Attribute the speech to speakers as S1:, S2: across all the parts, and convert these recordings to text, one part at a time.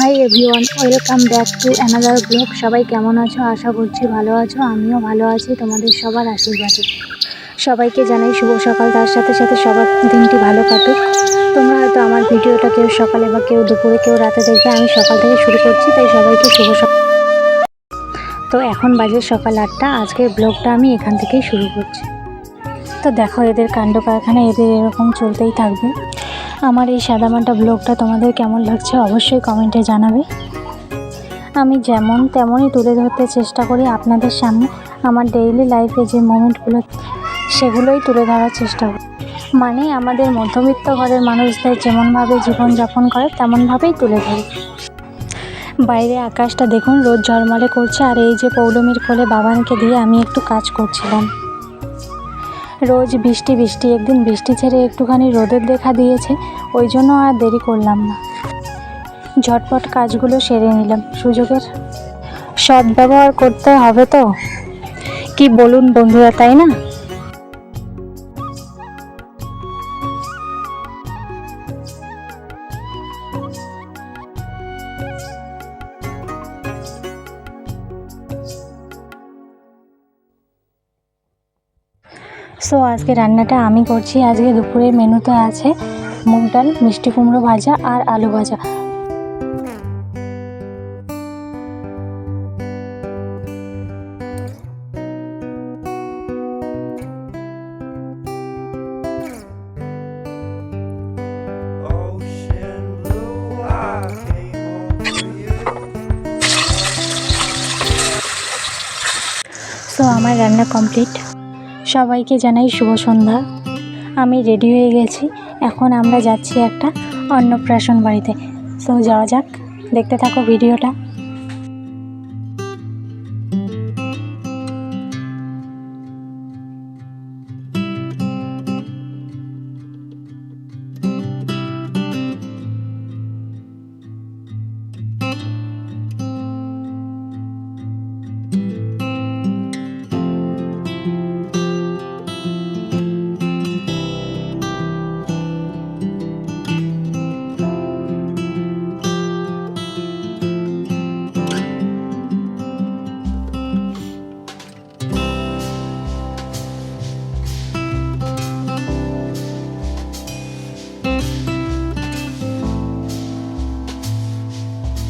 S1: Hi everyone welcome back to another blog সবাই কেমন আছো? আশা করছি ভালো আছো, আমিও ভালো আছি, তোমাদের সবার আশীর্বাদে। সবাইকে জানাই শুভ সকাল, তার সাথে সাথে সবার দিনটি ভালো কাটুক। তোমরা হয়তো আমার ভিডিওটা কেউ সকালে বা কেউ দুপুরে, কেউ রাতে দেখবে, আমি সকাল থেকে শুরু করছি, তাই সবাইকে শুভ সকাল তো এখন বাজে সকাল আটটা, আজকের ব্লগটা আমি এখান থেকেই শুরু করছি। তো দেখো, এদের কাণ্ড কারখানা, এদের এরকম চলতেই থাকবে। আমার এই সাদামাটা ব্লগটা তোমাদের কেমন লাগছে অবশ্যই কমেন্টে জানাবে। আমি যেমন তেমনই তুলে ধরতে চেষ্টা করি আপনাদের সামনে। আমার ডেইলি লাইফে যে মোমেন্টগুলো সেগুলোই তুলে ধরার চেষ্টা করি। মানে আমাদের মধ্যবিত্ত ঘরের মানুষদের যেমনভাবে জীবনযাপন করে, তেমনভাবেই তুলে ধরি। বাইরে আকাশটা দেখুন, রোদ ঝলমলে করছে, আর এই যে পৌলমীর কোলে বাবানকে দিয়ে আমি একটু কাজ করছিলাম। রোজ বৃষ্টি বৃষ্টি, একদিন বৃষ্টি ছেড়ে একটুখানি রোদের দেখা দিয়েছে, ওই জন্য আর দেরি করলাম না। ঝটপট কাজগুলো সেরে নিলাম। সুযোগের সদ্ব্যবহার করতে হবে তো? কি বলুন বন্ধুরা, তাই না? সো আজকে রান্নাটা আমি করছি আজকে দুপুরের মেনুতে আছে মুগ ডাল, মিষ্টি কুমড়ো ভাজা আর আলু ভাজা. সো আমার রান্না কমপ্লিট সবাইকে জানাই শুভ সন্ধ্যা। আমি রেডি হয়ে গেছি। এখন আমরা যাচ্ছি একটা অন্নপ্রাশন বাড়িতে। সো যাওয়া যাক। দেখতে থাকো ভিডিওটা।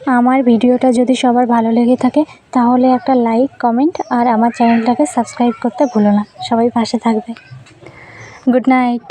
S1: আমার ভিডিওটা যদি সবার ভালো লেগে থাকে, তাহলে একটা লাইক কমেন্ট আর আমার চ্যানেলটাকে সাবস্ক্রাইব করতে ভুলো না। সবাই পাশে থাকবে। Good night